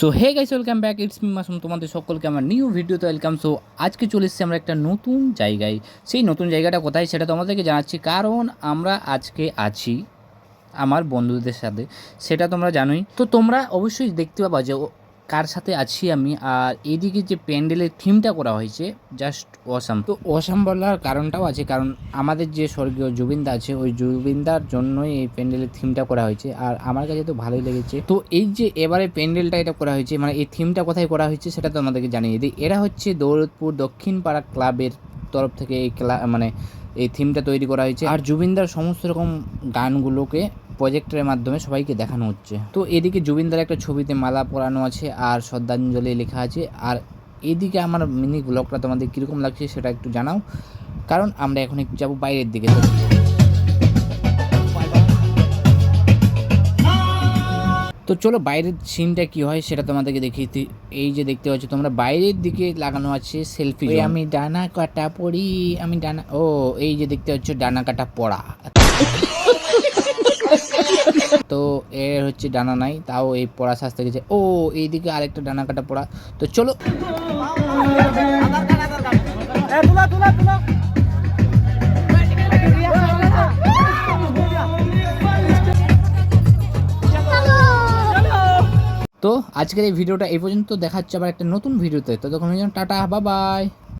So hey guys welcome back it's me Masum তোমাদের সকলকে আমার নিউ ভিডিওতে ওয়েলকাম সো আজকে চলে এসেছি আমরা একটা নতুন জায়গায়। সেই নতুন জায়গাটা কোথায় সেটা তোমাদেরকে জানাচ্ছি। কারণ আমরা আজকে আছি আমার বন্ধুদের সাথে। সেটা তোমরা জানোই। তো তোমরা অবশ্যই দেখতে পাবা যে কার সাথে আছি আমি? আর এদিকে যে প্যান্ডেলের থিমটা করা হয়েছে জাস্ট অসাম তো অসাম বলার কারণটাও আছে, কারণ আমাদের যে স্বর্গীয় জুবিনদা আছে, ওই জুবিনদার জন্যই এই প্যান্ডেলের থিমটা করা হয়েছে, আর আমার কাছে তো ভালোই লেগেছে। তো এই যে এবারে প্যান্ডেলটা এটা করা হয়েছে মানে এই থিমটা কোথায় করা হয়েছে সেটা তো আমাদেরকে জানিয়ে দিই। এরা হচ্ছে দৌলতপুর দক্ষিণ পাড়া ক্লাবের তরফ থেকে এই ক্লা মানে এই থিমটা তৈরি করা হয়েছে, আর জুবিনদার সমস্ত রকম গানগুলোকে প্রজেক্টরের মাধ্যমে সবাইকে দেখানো হচ্ছে। তো এদিকে জুবিনদার একটা ছবিতে মালা পরানো আছে আর শ্রদ্ধাঞ্জলি লেখা আছে। আর এদিকে আমার মিনি ব্লগটা তোমাদের কীরকম লাগছে সেটা একটু জানাও। কারণ আমরা এখন একটু যাব বাইরের দিকে। তো তো চলো বাইরের সিনটা কি হয় সেটা তোমাদেরকে দেখিয়ে এই যে দেখতে পাচ্ছ তোমরা বাইরের দিকে লাগানো আছে সেলফি আমি ডানা কাটা পড়ি আমি ডানা ও এই যে দেখতে পাচ্ছ ডানা কাটা পড়া। তো এর হচ্ছে ডানা নাই তাও এই পড়া সাজতে গেছে। ও এইদিকে আরেকটা ডানা কাটা পড়া। তো চলো। তো আজকের এই ভিডিওটা এই পর্যন্ত। দেখাচ্ছে আবার একটা নতুন ভিডিওতে। তো তখন টাটা বা বাই